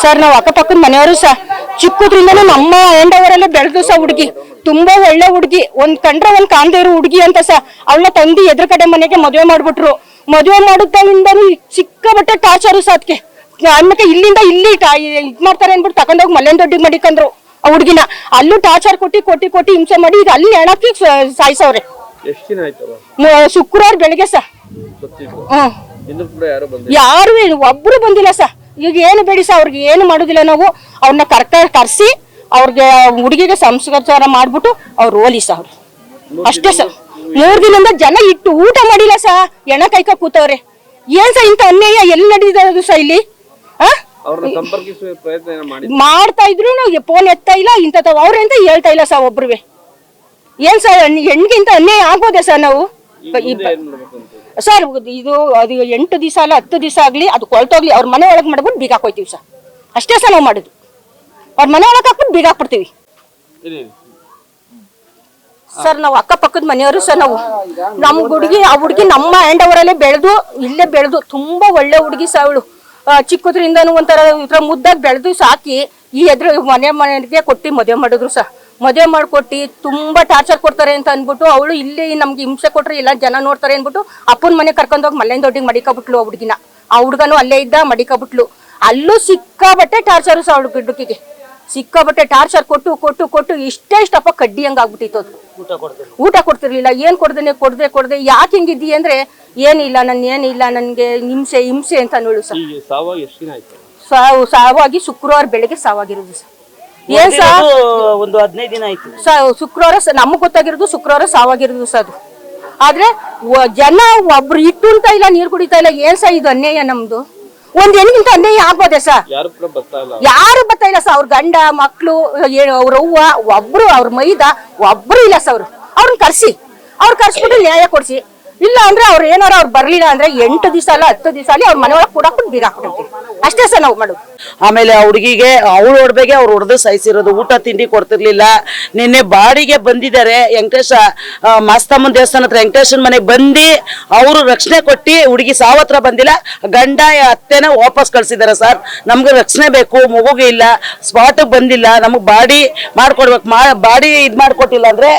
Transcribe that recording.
Sir ನಾವು ಅಕ್ಕಪಕ್ಕದ ಮನೆಯವರು ಸಹ ಚಿಕ್ಕದ್ರಿಂದನೂ ನಮ್ಮ ಹೆಂಡವರಲ್ಲೇ ಬೆಳೆದು ಸಹ ಹುಡುಗಿ. ತುಂಬಾ ಒಳ್ಳೆ ಹುಡುಗಿ. ಒಂದ್ ಕಂಡ್ರೆ ಒಂದ್ ಕಾಂದೇ ಇರೋ ಹುಡುಗಿ ಅಂತ ಸಹ ಅವಳನ್ನ ತಂದು ಎದ್ರ ಕಡೆ ಮನೆಗೆ ಮದುವೆ ಮಾಡ್ಬಿಟ್ರು. ಮದುವೆ ಮಾಡಿದಾಗಿಂದನೂ ಚಿಕ್ಕ ಬಟ್ಟೆ ಟಾರ್ಚರು ಸಹ ಅದಕ್ಕೆ ಆಮೇಲೆ ಇಲ್ಲಿಂದ ಇಲ್ಲಿ ಇದ್ ಮಾಡ್ತಾರೆ ಅಂದ್ಬಿಟ್ಟು ತಗೊಂಡೋಗಿ ಮಲ್ಲೇನ್ ದೊಡ್ಡಿಗೆ ಮಡಿಕಂದ್ರು ಆ ಹುಡುಗಿನ. ಅಲ್ಲೂ ಟಾರ್ಚರ್ ಕೊಟ್ಟಿ ಕೊಟ್ಟಿ ಕೊಟ್ಟಿ ಹಿಂಸೆ ಮಾಡಿ ಈಗ ಅಲ್ಲಿ ಹೆಣಕ್ಕೆ ಸಾಯಿಸವ್ರೆ. ಶುಕ್ರವಾರ ಬೆಳಿಗ್ಗೆ ಸಹ ಹ್ಮ್. ಯಾರು ಒಬ್ರು ಬಂದಿಲ್ಲ ಸರ್. ಈಗ ಏನು ಬೇಡಿ ಸರ್ ಅವ್ರಿಗೆ ಏನು ಮಾಡೋದಿಲ್ಲ ನಾವು ಅವ್ರನ್ನ ಕರ್ಕ ಕರ್ಸಿ ಅವ್ರಿಗೆ ಹುಡುಗಿಗೆ ಸಂಸ್ಕಾರ ಮಾಡ್ಬಿಟ್ಟು ಅವ್ರು ಓಲಿ ಸರ್. ಅವ್ರು ಅಷ್ಟೇ ಸರ್. ಮೂರ್ ದಿನದಿಂದ ಜನ ಇಟ್ಟು ಊಟ ಮಾಡಿಲ್ಲ ಸಾ ಎಣ ಕೈಕ ಕೂತವ್ರೆ. ಏನ್ ಸರ್ ಇಂಥ ಅನ್ಯಾಯ ಎಲ್ಲಿ ನಡೀತದ ಸರ್ ಇಲ್ಲಿ? ಮಾಡ್ತಾ ಇದ್ರು ಫೋನ್ ಎತ್ತಾ ಇಲ್ಲ ಇಂತ ಅವ್ರೆ ಅಂತ ಹೇಳ್ತಾ ಇಲ್ಲ ಸರ್ ಒಬ್ರುವೆ. ಏನ್ ಸರ್ ಹೆಣ್ಣಿಗೆ ಇಂಥ ಅನ್ಯಾಯ ಆಗ್ಬೋದೇ ಸರ್ ನಾವು? ಸರ್ ಇದು ಅದು ಎಂಟು ದಿವಸ ಅಲ್ಲ ಹತ್ತು ದಿವಸ ಆಗಲಿ ಅದು ಕೊಳ್ತೋಗ್ಲಿ ಅವ್ರ ಮನೆ ಒಳಗೆ ಮಾಡ್ಬಿಟ್ಟು ಬೀಗ ಹಾಕೋಯ್ತೀವಿ ಸರ್. ಅಷ್ಟೇ ಸರ್ ನಾವು ಮಾಡೋದು. ಅವ್ರ ಮನೆ ಒಳಗೆ ಹಾಕ್ಬಿಟ್ಟು ಬೀಗ ಹಾಕ್ಬಿಡ್ತೀವಿ. ಸರ್ ನಾವು ಅಕ್ಕಪಕ್ಕದ ಮನೆಯವರು ಸರ್ ನಾವು ನಮ್ಮ ಹುಡುಗಿ ಆ ಹುಡುಗಿ ನಮ್ಮ ಆ್ಯಂಡ್ ಅವರಲ್ಲೇ ಬೆಳೆದು ಇಲ್ಲೇ ಬೆಳೆದು ತುಂಬ ಒಳ್ಳೆ ಹುಡುಗಿ ಸರ್ ಅವಳು. ಚಿಕ್ಕದ್ರಿಂದನೂ ಒಂಥರ ಇದ್ರ ಮುದ್ದಾಗಿ ಬೆಳೆದು ಸಾಕಿ ಈ ಎದುರು ಮನೆ ಮನೆಗೆ ಕೊಟ್ಟು ಮದುವೆ ಮಾಡಿದ್ರು ಸರ್. ಮದುವೆ ಮಾಡ್ಕೊಟ್ಟು ತುಂಬಾ ಟಾರ್ಚರ್ ಕೊಡ್ತಾರೆ ಅಂತ ಅಂದ್ಬಿಟ್ಟು ಅವಳು ಇಲ್ಲಿ ನಮ್ಗೆ ಹಿಂಸೆ ಕೊಟ್ರೆ ಇಲ್ಲ ಜನ ನೋಡ್ತಾರೆ ಅಂದ್ಬಿಟ್ಟು ಅಪ್ಪನ ಮನೆ ಕರ್ಕೊಂಡೋಗಿ ಮಲ್ಲೇನ್ ದೊಡ್ಡಿಗೆ ಮಡಿಕಬಿಟ್ಲು ಆ ಹುಡುಗಿನ. ಆ ಹುಡುಗನು ಅಲ್ಲೇ ಇದ್ದ ಮಡಿಕಬಿಟ್ಲು. ಅಲ್ಲೂ ಸಿಕ್ಕಾಬಟ್ಟೆ ಟಾರ್ಚರ್ ಸಹ ಅವಳು ಗಿಡ್ಡಕಿಗೆ. ಸಿಕ್ಕಾಬಟ್ಟೆ ಟಾರ್ಚರ್ ಕೊಟ್ಟು ಕೊಟ್ಟು ಕೊಟ್ಟು ಇಷ್ಟೇ ಇಷ್ಟಪ್ಪ ಕಡ್ಡಿ ಹಂಗ ಆಗ್ಬಿಟ್ಟಿತ್ತು ಅದು. ಊಟ ಕೊಡ್ತಿರ್ಲಿಲ್ಲ. ಏನ್ ಕೊಡ್ದೇನೆ ಕೊಡದೆ ಕೊಡ್ದೆ ಯಾಕೆ ಹಿಂಗಿದ್ದೀಯ ಅಂದ್ರೆ ಏನಿಲ್ಲ ನನ್ ಏನಿಲ್ಲ ನನ್ಗೆ ಹಿಂಸೆ ಹಿಂಸೆ ಅಂತ ನೋಡು ಸರ್. ಸಾವಾಗಿ ಶುಕ್ರವಾರ ಬೆಳಗ್ಗೆ ಸಾವಾಗಿರೋದು ಸರ್. ಏನ್ ಸರ್ ಒಂದು ಹದಿನೈದು ದಿನ ಆಯ್ತು. ಸ- ಶುಕ್ರವಾರ ನಮಗ್ ಗೊತ್ತಾಗಿರೋದು ಶುಕ್ರವಾರ ಸಾವಾಗಿರೋದು ಸರ್ ಅದು. ಆದ್ರೆ ವ- ಜನ ಒಬ್ರು ಇಟ್ಟು ಅಂತ ಇಲ್ಲ ನೀರ್ ಕುಡಿತಾ ಇಲ್ಲ ಏನ್ ಸರ್ ಇದು ಅನ್ಯಾಯ ನಮ್ದು? ಒಂದ್ ಹೆಣ್ಗಿಂತ ಅನ್ಯಾಯ ಆಗ್ಬೋದೆ ಸರ್ ಯಾರು ಕೂಡ ಬರ್ತಾ ಇಲ್ಲ. ಯಾರು ಬರ್ತಾ ಇಲ್ಲ ಸರ್ ಅವ್ರ ಗಂಡ ಮಕ್ಳು ಅವ್ರ ಅವ್ವ ಒಬ್ರು ಅವ್ರ ಮೈದ ಒಬ್ರು ಇಲ್ಲ ಸರ್ ಅವ್ರು. ಅವ್ರನ್ನ ಕರ್ಸಿ. ಅವ್ರು ಕರ್ಸ್ಬಿಟ್ಟು ನ್ಯಾಯ ಕೊಡ್ಸಿ. ಇಲ್ಲ ಅಂದ್ರೆ ಅವ್ರು ಏನಾರ ಅವ್ರು ಬರ್ಲಿಲ್ಲ ಅಂದ್ರೆ ಎಂಟು ದಿವಸ ಅಲ್ಲ ಹತ್ತು ದಿವಸ ಅಲ್ಲಿ ಅವ್ರ ಮನೆಯೊಳಗೆ ಕೂಡ ಬೀಗ ಹಾಕ್ಬಿಡ್ತೀವಿ. ಅಷ್ಟೇ ಸರ್ ನಾವು ಮಾಡೋದು. ಆಮೇಲೆ ಆ ಹುಡುಗಿಗೆ, ಅವಳು ಹೊಡ್ಬೇಗೆ ಅವ್ರು ಹೊಡೆದು ಸಹಿಸಿರೋದು, ಊಟ ತಿಂಡಿ ಕೊಡ್ತಿರ್ಲಿಲ್ಲ. ನಿನ್ನೆ ಬಾಡಿಗೆ ಬಂದಿದ್ದಾರೆ, ವೆಂಕಟೇಶ ಮಾಸ್ತಮ್ಮನ ದೇವಸ್ಥಾನ ಹತ್ರ ವೆಂಕಟೇಶನ ಮನೆಗೆ ಬಂದು ಅವರು ರಕ್ಷಣೆ ಕೊಟ್ಟು ಹುಡುಗಿ ಸಾವತ್ರ ಬಂದಿಲ್ಲ. ಗಂಡ ಅತ್ತೆನ ವಾಪಸ್ ಕಳ್ಸಿದ್ದಾರೆ ಸರ್. ನಮ್ಗೆ ರಕ್ಷಣೆ ಬೇಕು, ಮಗುಗೆ ಇಲ್ಲ, ಸ್ಪಾಟಿಗೆ ಬಂದಿಲ್ಲ, ನಮಗೆ ಬಾಡಿ ಮಾಡ್ಕೊಡ್ಬೇಕು, ಮಾ, ಬಾಡಿ ಇದು ಮಾಡ್ಕೊಟ್ಟಿಲ್ಲ ಅಂದ್ರೆ